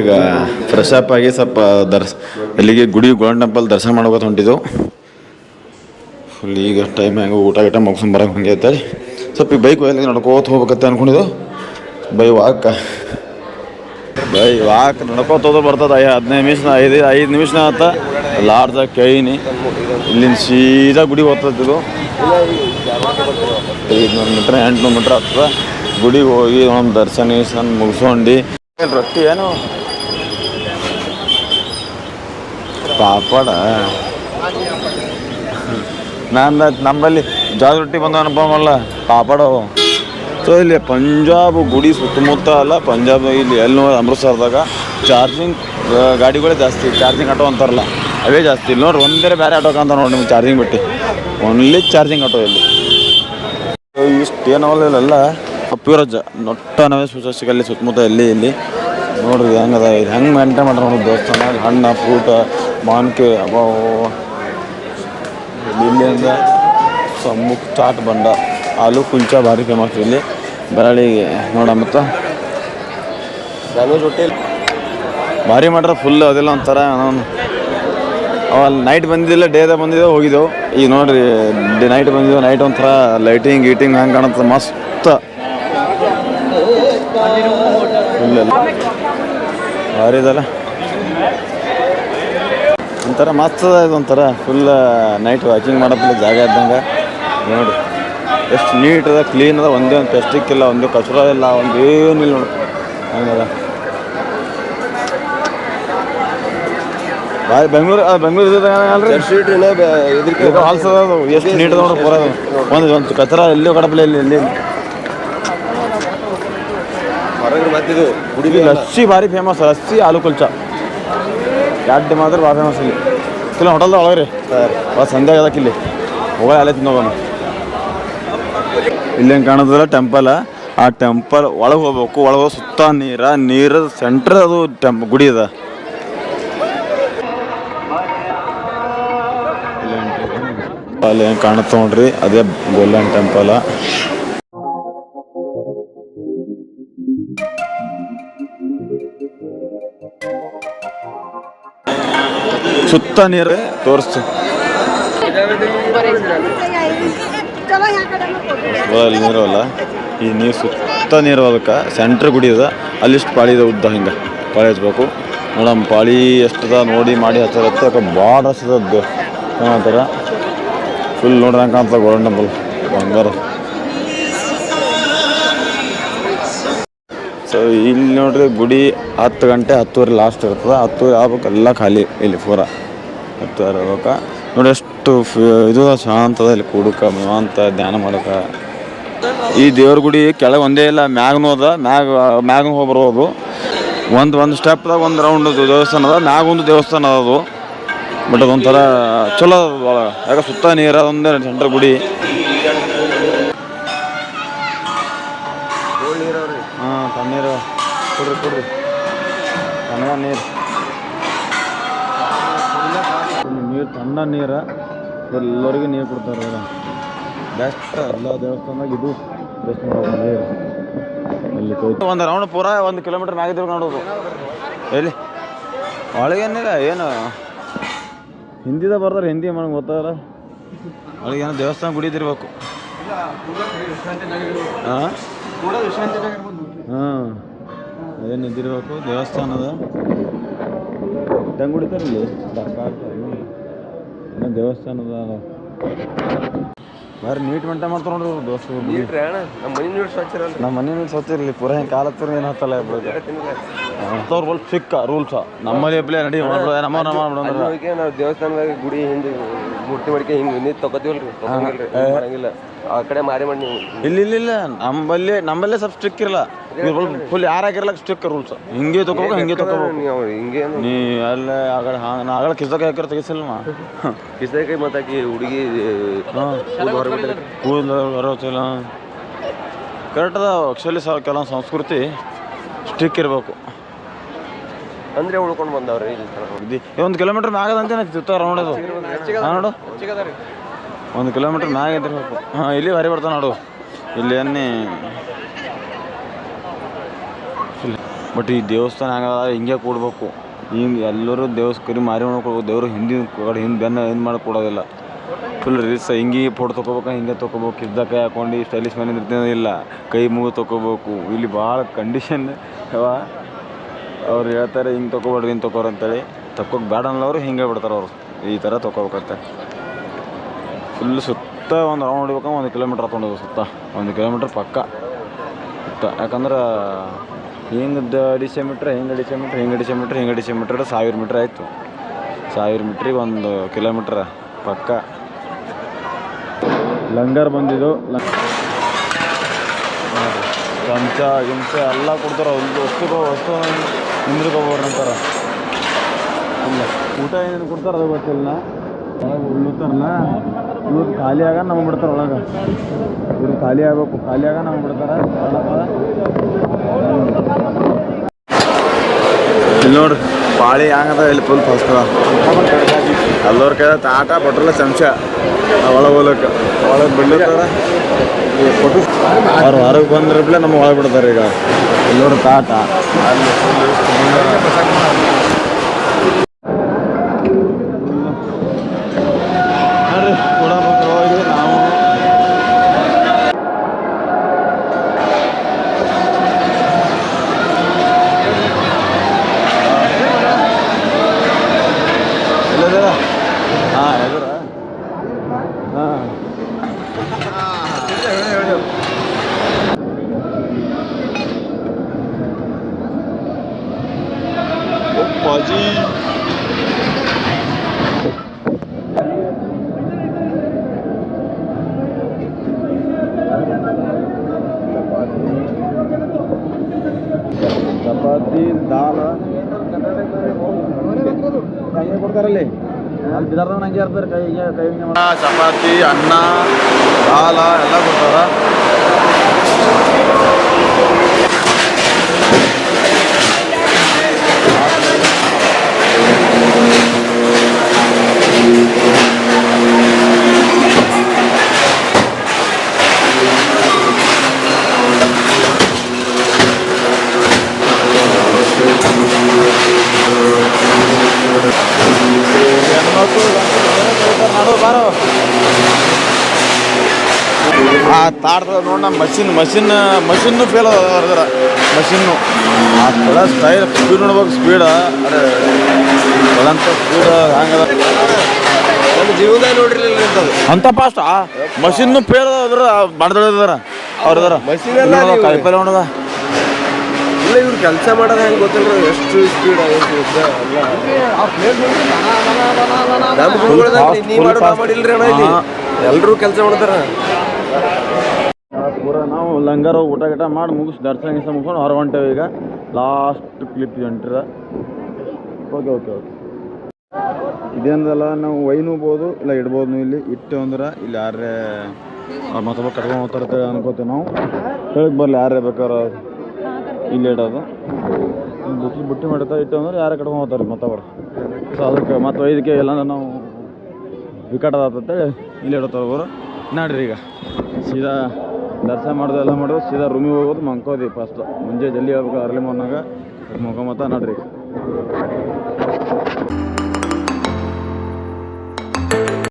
ಈಗ fresh up ಆಗಿ ಸ್ವಲ್ಪ ದರ್ಸ್ ಇಲ್ಲಿಗೆ ಗುಡಿ ಗೋಲ್ಡನ್ ಟೆಂಪಲ್ ದರ್ಶನ ಮಾಡ್ಕೋತ ಹೊಂಟಿದ್ದು ಫುಲ್ ಈಗ ಟೈಮ್ ಹೆಂಗೆ ಊಟ ಗೀಟ ಮುಗಿಸ್ಕೊಂಡು ಬರೋಕೆ ಹಂಗೆ ಐತೆ ಸ್ವಲ್ಪ ಈ ಬೈಕ್ ಒಯ್ಯಲ್ಲಿ ನಡ್ಕೋತ ಹೋಗ್ಬೇಕಂತ ಅನ್ಕೊಂಡಿದ್ದು ಬೈ ವಾಕ್ ಬೈ ವಾಕ್ ನಡ್ಕೋತ ಹೋದ್ರೆ ಬರ್ತದೆ. ಐ ಹದಿನೈದು ನಿಮಿಷ, ಐದು ಐದು ನಿಮಿಷ ಆತ. ಲಾಡ್ಜ ಕೈನಿ ಇಲ್ಲಿಂದ ಸೀದಾ ಗುಡಿ ಹೋಗ್ತದೆ ಇದು. ಐದುನೂರು ಮೀಟ್ರ್ ಎಂಟುನೂರು ಮೀಟ್ರ್ ಆಗ್ತದೆ. ಗುಡಿಗೆ ಹೋಗಿ ಒಂದು ದರ್ಶನ ಗಿರ್ಶನ ಮುಗಿಸ್ಕೊಂಡು. ರೊಟ್ಟಿ, ಏನು? ಪಾಪಡ. ನಾನು ನಮ್ಮಲ್ಲಿ ಜಾಜ್ ರೊಟ್ಟಿ ಬಂದ ಅನುಭವಲ್ಲ ಪಾಪಡ. ಸೊ ಇಲ್ಲಿ ಪಂಜಾಬ್ ಗುಡಿ ಸುತ್ತಮುತ್ತ ಅಲ್ಲ, ಪಂಜಾಬ್ ಇಲ್ಲಿ ಎಲ್ಲಿ ಅಮೃತ್ಸರ್ದಾಗ ಚಾರ್ಜಿಂಗ್ ಗಾಡಿಗಳೇ ಜಾಸ್ತಿ ಚಾರ್ಜಿಂಗ್ ಆಟೋ ಅಂತಾರಲ್ಲ, ಅವೇ ಜಾಸ್ತಿ. ಇಲ್ಲಿ ನೋಡ್ರಿ, ಒಂದೇ ಬೇರೆ ಆಟೋ ಅಂತ ನೋಡಿ ನಿಮ್ಗೆ ಚಾರ್ಜಿಂಗ್ ಬಿಟ್ಟು. ಓನ್ಲಿ ಚಾರ್ಜಿಂಗ್ ಆಟೋ ಇಲ್ಲಿ. ಇಷ್ಟು ಏನವಲ್ಲ ಅಜ್ಜ ನೊಟ್ಟ ನಾವೇ ಅಲ್ಲಿ ಸುತ್ತಮುತ್ತ ಎಲ್ಲಿ ಇಲ್ಲಿ. ನೋಡ್ರಿ ಹೆಂಗದ ಇದು ಹೆಂಗೆ ಮೇಂಟೈನ್ ಮಾಡ್ರಿ ನೋಡ್ರಿ ದೇವಸ್ಥಾನ ಹಣ್ಣ ಫ್ರೂಟ ಮಾನ್ಕೆ ಅಬ್ಬಾ ಇಲ್ಲಿಂದ ಸಮ್ಮುಖ ಚಾಟ್ ಬಂಡ. ಆಲೂ ಕುಂಚ ಭಾರಿ ಫೇಮಸ್ ಇಲ್ಲಿ. ಬೆರಳಿಗೆ ನೋಡ ಮತ್ತು. ಭಾರಿ ಮಾಡ್ರೆ ಫುಲ್ ಅದೆಲ್ಲ ಒಂಥರ ನಾನು ನೈಟ್ ಬಂದಿದ್ದಿಲ್ಲ ಡೇದಾಗ ಬಂದಿದ್ದೆವು ಹೋಗಿದ್ದೆವು. ಈಗ ನೋಡ್ರಿ ನೈಟ್ ಬಂದಿದ್ದೆವು ನೈಟ್ ಒಂಥರ ಲೈಟಿಂಗ್ ಗೀಟಿಂಗ್ ಹಂಗೆ ಕಾಣುತ್ತೆ ಮಸ್ತ್. ಫುಲ್ ಎಲ್ಲ ಭಾರಿ ಇದಲ್ಲ ಒಂಥರ ಮಸ್ತ್ ಇದು ಒಂಥರ ಫುಲ್ ನೈಟ್ ವಾಕಿಂಗ್ ಮಾಡೋದಿಲ್ಲ ಜಾಗ ಇದ್ದಂಗೆ. ನೋಡಿ ಎಷ್ಟು ನೀಟ್ ಅದ ಕ್ಲೀನ್ ಅದ ಒಂದೇ ಒಂದು ಪ್ಲಾಸ್ಟಿಕ್ ಇಲ್ಲ ಒಂದು ಕಚರ ಇಲ್ಲ ಒಂದು ಏನಿಲ್ಲ ನೋಡಿ. ಹಂಗದ. ಭಾರಿ ಬೆಂಗಳೂರು ಬೆಂಗಳೂರು ಅಲ್ರಿ? ಇದಕ್ಕೆ ಹಾಲ್ಸ್ ಅದ ಅದು ಎಷ್ಟು ನೀಟ್ ಅದ ನೋಡಿ ಪೂರ. ಒಂದು ಒಂದು ಕಚರ ಎಲ್ಲಿ ಕಡಪಲೆ ಇಲ್ಲಿ ಇಲ್ಲಿ ಮತ್ತಿದು ಇಲ್ಲಿ ಲಸ್ಸಿ ಭಾರಿ ಫೇಮಸ್ ಲಸ್ಸಿ ಆಲೂ ಕುಲ್ಚಾ. ಎರಡು ಮಾತ್ರ ಭಾಳ ಫೇಮಸ್ ಇಲ್ಲಿ. ಇಲ್ಲ ಹೋಟೆಲ್ದ ಒಳಗೆ ರೀ ಭಾಳ ಸಂಜೆ ಆಗದಕ್ಕೆ ಇಲ್ಲಿ. ಹೋಗ ಅಲ್ಲೇ ತಿನ್ನೋಗೋಣ ಇಲ್ಲಿ ಹೆಂಗೆ ಕಾಣೋದಲ್ಲ ಟೆಂಪಲ್ ಆ ಟೆಂಪಲ್ ಒಳಗೆ ಹೋಗ್ಬೇಕು. ಒಳಗೆ ಸುತ್ತ ನೀರ. ನೀರ ಸೆಂಟ್ರ್ ಅದು ಟೆಂಪ್ ಗುಡಿ ಅದ. ಅಲ್ಲಿ ಹೆಂಗೆ ಕಾಣುತ್ತೆ ನೋಡ್ರಿ. ಅದೇ ಗೋಲ್ಡನ್ ಟೆಂಪಲ್ ಸುತ್ತ ನೀರು ತೋರಿಸ್ತು. ನೀರಲ್ಲ ಈ ನೀರು ಸುತ್ತ ನೀರು ಅದಕ್ಕೆ ಸೆಂಟ್ರ್ ಗುಡಿ ಅದ. ಅಲ್ಲಿಷ್ಟು ಪಾಳಿ ಇದೆ ಉದ್ದ ಹಿಂಗೆ. ಪಾಳಿ ಹಚ್ಬೇಕು. ನೋಡಮ್ಮ ಪಾಳಿ ಎಷ್ಟದ ನೋಡಿ ಮಾಡಿ ಹಚ್ಚಾರತ್ತೆ. ಯಾಕೆ ಭಾಳ ರಸದದ್ದು ಏನಂತಾರೆ ಫುಲ್ ನೋಡ್ದಂಗೆ ಅಂತ ಗೋಲ್ಡ್ ಟೆಂಪಲ್. ಬಂಗಾರ. ಸೊ ಇಲ್ಲಿ ನೋಡ್ರಿ ಗುಡಿ ಹತ್ತು ಗಂಟೆ, ಹತ್ತುವರೆ ಲಾಸ್ಟ್ ಇರ್ತದೆ. ಹತ್ತುವರೆ ಆಗ್ಬೇಕು, ಎಲ್ಲ ಖಾಲಿ ಇಲ್ಲಿ ಪೂರ. ಹತ್ತುವರೆ ಆಗ್ಬೇಕು. ನೋಡಿ ಎಷ್ಟು ಇದು ಶಾಂತದ ಶಾಂತ ಇಲ್ಲಿ ಕೂಡಕ್ಕೆ ಅಂತ ಧ್ಯಾನ ಮಾಡಕ್ಕೆ ಈ ದೇವ್ರ ಗುಡಿ ಕೆಳಗೆ ಒಂದೇ ಇಲ್ಲ, ಮ್ಯಾಗ್ನೂ ಅದ. ಮ್ಯಾಗ, ಮ್ಯಾಗ್ನೂ ಹೋಗಿ ಬರೋದು. ಒಂದು ಒಂದು ಸ್ಟೆಪ್ದಾಗ ಒಂದು ರೌಂಡ್ ದೇವಸ್ಥಾನ ಅದ. ಮ್ಯಾಗ ಒಂದು ದೇವಸ್ಥಾನ ಅದ ಬಟ್ ಅದೊಂಥರ ಚಲೋ ಅದ ಯಾಕೆ ಸುತ್ತ ನೀರು ಅದೊಂದೇ ಸೆಂಟ್ರ್ ಗುಡಿ. ಕೊಡ್ರಿ ಕೊಡ್ರಿ. ತಣ್ಣ ನೀರು. ನೀರು ತಣ್ಣ ನೀರು ಎಲ್ಲರಿಗೂ ನೀರು ಕೊಡ್ತಾರೆ ಅವರ ಬೆಸ್ಟ್ ಎಲ್ಲ ದೇವಸ್ಥಾನದಾಗ ಇದು ಬೆಸ್ಟ್ ನೀರು. ಇಲ್ಲಿ ಒಂದು ರೌಂಡ್ ಪೂರ ಒಂದು ಕಿಲೋಮೀಟ್ರ್ ಮ್ಯಾಗಿದ್ರು ನೋಡೋದು. ಎಲ್ಲಿ? ಒಳಗೇನಿಲ್ಲ ಏನು? ಹಿಂದಿದ ಬರ್ತಾರೆ ಹಿಂದಿ ಮನೆಗೆ ಗೊತ್ತಾರ ಅವ್ರಿಗೆ ಏನೋ ದೇವಸ್ಥಾನ ಗುಡಿದಿರ್ಬೇಕು. ಹಾಂ? ಹಾಂ. ಏನು ಇದ್ದಿರ್ಬೇಕು ದೇವಸ್ಥಾನದ? ಹೆಂಗೆ ಹೊಡಿತಾರಲ್ಲಿ ಏನೋ ದೇವಸ್ಥಾನದ? ಭಾರಿ ನೀಟ್ ಮೇಂಟೈನ್ ಮಾಡ್ತಾರೆ ನೋಡ್ರಿ ಇವ್ರು ದೋಸ್ತರು ಗುಡಿ. ನಮ್ಮ ಮನೆ ಸ್ವಚ್ಛ ನಮ್ಮ ಮನೆ ಸತ್ತಿರಲಿ ಪೂರ ಹಿಂಗೆ ಕಾಲ ಹತ್ತಿರ ಏನು ಹತ್ತಲ್ಲ ಅಂಥವ್ರು ಬಲ್ ಸಿಕ್ಕ ರೂಲ್ಸ ನಮ್ಮಲ್ಲಿ ಎಬ್ಲೆ ನಡಿ ಮಾಡ್ಬಿಡ ನಮ್ಮ ನಮ್ಮ ನಾವು ದೇವಸ್ಥಾನದಾಗ ಗುಡಿ ಹಿಂದೆ ಮೂರ್ತಿ ಮಡಿಕೆ ಹಿಂಗೆ ನೀರು ತಗೋತೀವಲ್ರಿ ಆ ಕಡೆ ಮಾರಿ ಮಾಡಿ ನೀವು. ಇಲ್ಲ ಇಲ್ಲ ಇಲ್ಲ ನಮ್ಮಲ್ಲಿ ನಮ್ಮಲ್ಲೇ ಸ್ವಲ್ಪ ಸ್ಟ್ರಿಕ್ ಇರಲ್ಲ. ಫುಲ್ ಯಾರಾಗಿರ್ಲಕ್ ಸ್ಟ್ರಿಕ್ ರೂಲ್ಸ್ ಹಿಂಗೆ ತಗೋಬೇಕು ಹಿಂಗೆ ತಗೋಬೇಕು. ಹಿಂಗೆ ನೀ ಅಲ್ಲೇ ಆಗಡೆ ಹಾಂ ನಾ ಆಗಡೆ ಹಾಕಿರ ಮತ್ತಾಕಿ ಹುಡುಗಿ ಕೂದಲು ಬರೋತಿಲ್ಲ ಕರೆಕ್ಟ್ ಅದ ಆ್ಯಕ್ಚುಲಿ ಸ ಕೆಲವೊಂದು ಸಂಸ್ಕೃತಿ ಸ್ಟಿಕ್ ಇರಬೇಕು. ಅಂದ್ರೆ ಉಳ್ಕೊಂಡು ಬಂದವ್ರಿ ಇಲ್ಲಿ. ಒಂದು ಕಿಲೋಮೀಟ್ರ್ ಮ್ಯಾಗ ಅಂತ ರೌಂಡ್ ಅದು ನೋಡು ಒಂದು ಕಿಲೋಮೀಟ್ರ್ ಮ್ಯಾಗ ಇರಬೇಕು ಹಾಂ ಇಲ್ಲಿ ಹರಿ ಬರ್ತಾನೆ ನೋಡು. ಇಲ್ಲಿ ಅನ್ನಿ ಬಟ್ ಈ ದೇವಸ್ಥಾನ ಹೆಂಗದ ಹಿಂಗೆ ಕೂಡಬೇಕು. ಹಿಂಗೆ ಎಲ್ಲರೂ ದೇವಸ್ಕರಿ ಮಾರಿ ಮಾಡ್ಕೊಡ್ಬೇಕು ದೇವರು ಹಿಂದಿನ ಕಡೆ ಹಿಂದೆ ಬೆನ್ನ ಏನು ಮಾಡಿ ಕೊಡೋದಿಲ್ಲ ಫುಲ್ ರೀಲ್ಸ್ ಹಿಂಗೆ ಫೋಟೋ ತೊಗೋಬೇಕು ಹಿಂಗೆ ತೊಗೋಬೇಕು ಇದ್ದ ಕೈ ಹಾಕೊಂಡು ಸ್ಟೈಲಿಶ್ ಮನೆ ಇಲ್ಲ, ಕೈ ಮುಗಿದು ತೊಗೋಬೇಕು ಇಲ್ಲಿ ಭಾಳ ಕಂಡೀಷನ್ ಅವ ಅವ್ರು ಹೇಳ್ತಾರೆ, ಹಿಂಗೆ ತೊಗೋಬೇಡ್ರಿ ಹಿಂಗೆ ತೊಗೋರಿ ಅಂತೇಳಿ. ತಕ್ಕೋಕೆ ಬೇಡ ಅನ್ನೋರು ಹಿಂಗೆ ಬಿಡ್ತಾರೆ ಅವರು. ಈ ಥರ ತೊಗೋಬೇಕಂತೆ ಫುಲ್ ಸುತ್ತ ಒಂದು ರೌಂಡ್ ಹೊಡಿಬೇಕು ಒಂದು ಕಿಲೋಮೀಟ್ರ್ ತೊಗೊಂಡು ಸುತ್ತ. ಒಂದು ಕಿಲೋಮೀಟ್ರ್ ಪಕ್ಕ. ಸುತ್ತ. ಯಾಕಂದ್ರೆ, ಹಿಂಗೆ ಅಡಿಸೆ ಮೀಟ್ರ್ ಹಿಂಗೆ ಅಡಿಸೆ ಮೀಟ್ರ್ ಹಿಂಗೆ ಅಡಿಸೆ ಮೀಟ್ರ್ ಹಿಂಗೆ ಅಡಿಸೆ ಮೀಟ್ರ್ ಸಾವಿರ ಮೀಟ್ರ್ ಆಯಿತು. ಸಾವಿರ ಮೀಟ್ರಿಗೆ ಒಂದು ಕಿಲೋಮೀಟ್ರ್ ಪಕ್ಕ. ಲಂಗರ್ ಬಂದಿದ್ದು. ಚಮಚ, ಗಿಂಚ ಎಲ್ಲ ಕೊಡ್ತಾರೆ. ಒಂದು ವಸ್ತು ವಸ್ತು ನಿಂದ್ರಕೋಬೋರು ಅಂತಾರೆ. ಇಲ್ಲ. ಊಟ ಏನೇನು ಕೊಡ್ತಾರೆ ಅದು ಗೊತ್ತಿಲ್ಲ. ಒಳಗೆ ಇವ್ರು ಖಾಲಿ ಆಗ ನಮಗೆ ಬಿಡ್ತಾರೆ ಒಳಗೆ. ಇವ್ರು ಖಾಲಿ ಆಗಬೇಕು. ಖಾಲಿ ಆಗ ನಮಗೆ ಬಿಡ್ತಾರೆ. ಇಲ್ಲಿ ನೋಡ್ರಿ, ಪಾಳಿ ಹಂಗದ ಇಲ್ಲಿ ಫುಲ್ ಫಸ್ಟ್ ಎಲ್ಲರ ಕೈ ತಾಟ ಬಟ್ರಲ್ಲ ಚಮಚ ಒಳಗೆ ಹೋಗ್ಲಕ್ಕ ಒಳಗೆ ಅವ್ರು. ಹೊರಗೆ ಬಂದ್ರಪ್ಲೆ ನಮ್ಗೆ ಒಳಗೆ ಬಿಡ್ತಾರೆ ಈಗ. ಎಲ್ಲರೂ ತಾಟ ಹಾಂ ಅಪ್ಪಾಜಿ ಚಪಾತಿ ದಾಲ ಕೊಡ್ತಾರಲ್ಲಿ ಅಲ್ಲಿ ಬಿದಾರ್ದವ್ನು ಹಂಗೆ ಇರ್ತಾರೆ ಕೈ ಕೈ ಚಪಾತಿ ಅನ್ನ ದಾಲ ಎಲ್ಲ ಕೊಡ್ತಾರ ಬಾರೋ ಆ ತಾಡ್ದ ನೋಡ ಮಷಿನ್ ಮಷಿನ್ ಮಷಿನ್ನು ಫೇಲ್ ಅದರ ಮಷಿನ್ನು ಆ ಸ್ಥಳ ಸ್ಟೈಲ್ ಸ್ಪೀಡ್ ನೋಡ್ಬೇಕು ಸ್ಪೀಡ ಅದೇ ಅದಂತ ಸ್ಪೀಡ್ ಹಂಗದ. ಜೀವದಾಗ ನೋಡ್ರಿಲ್ಲ ಇಂಥದ್ದು ಅಂತ ಫಾಸ್ಟ್ ಆ ಮಷಿನ್ನು ಫೇಲ್ ಅದ್ರ ಬಡದಾರ ಅವ್ರದಾರ Machine ಎಲ್ಲ ನೀವು- ಕಾಯಿಪಲ್ಲೆ ನೋಡದ ಇಲ್ಲ ಇವ್ರು ಕೆಲಸ ಮಾಡೋದು ಹೆಂಗೆ ಗೊತ್ತಿಲ್ಲ ಎಷ್ಟು ಸ್ಪೀಡ್ ಎಷ್ಟು ಉದ್ದ ಎಲ್ಲ. ನಮ್ಮ ಗುರುಗಳ್ದಾಗ fast, ನೀ full ಮಾಡೋ fast. ಮಾಡಿಲ್ರಿ ಅಣ್ಣ ಇಲ್ಲಿ. ಎಲ್ಲರೂ ಕೆಲಸ ಮಾಡ್ತಾರ. ಪೂರ ನಾವು ಲಂಗರ್ ಊಟ ಗಿಟ ಮಾಡಿ ಮುಗಿಸಿ ದರ್ಶನ ಗಿರ್ಶನ ಮುಗಿಸ್ಕೊಂಡು ಹೊರ ಹೊಂಟೇವೆ ಈಗ ಲಾಸ್ಟ್ ಕ್ಲಿಪ್ ಎಂಟ್ರ. ಓಕೆ ಓಕೆ ಓಕೆ ಇದೇನಲ್ಲ ನಾವು ಒಯ್ನುಬೋದು ಇಲ್ಲ ಇಡ್ಬೋದು ಇಲ್ಲಿ. ಇಟ್ಟು ಅಂದ್ರೆ ಇಲ್ಲಿ ಯಾರೇ ಮತ್ತೊಬ್ಬ ಕಟ್ಕೊಂಡು ಹೋಗ್ತಾರೆ ಅನ್ಕೋತೀವಿ ನಾವು. ಹೇಳಕ್ ಬರಲಿ ಯಾರೇ ಬೇಕಾರ ಇಲ್ಲಿ ಇಡೋದು. ಇಲ್ಲಿ ಬುಟ್ಟಿ ಬುಟ್ಟಿ ಮಾಡಿರ್ತಾರೆ ಇಟ್ಟು ಅಂದ್ರೆ ಯಾರೇ ಕಟ್ಕೊಂಡು ಹೋಗ್ತಾರೆ ಮತ್ತವ್ರು. ಸೊ ಅದಕ್ಕೆ ಮತ್ತೆ ಒಯ್ದಕ್ಕೆ ಇಲ್ಲಾಂದ್ರೆ ನಾವು ಅದಾತಂತೇಳಿ ಇಲ್ಲಿ ಇಡ್ತಾರೆ ಅವರು. ನೋಡ್ರಿ ಈಗ. ಸೀದಾ ದರ್ಶನ ಮಾಡೋದು ಎಲ್ಲ ಮಾಡೋದು ಸೀದಾ ರೂಮಿಗೆ ಹೋಗೋದು ಮಂಕೋದಿ ಫಸ್ಟ್ ಮುಂಜಾನೆ ಜಲ್ದಿ ಹೋಗ್ಬೇಕು ಅರ್ಲಿ ಮಾರ್ನಾಗ ಮತ್ತ ನೋಡ್ರಿ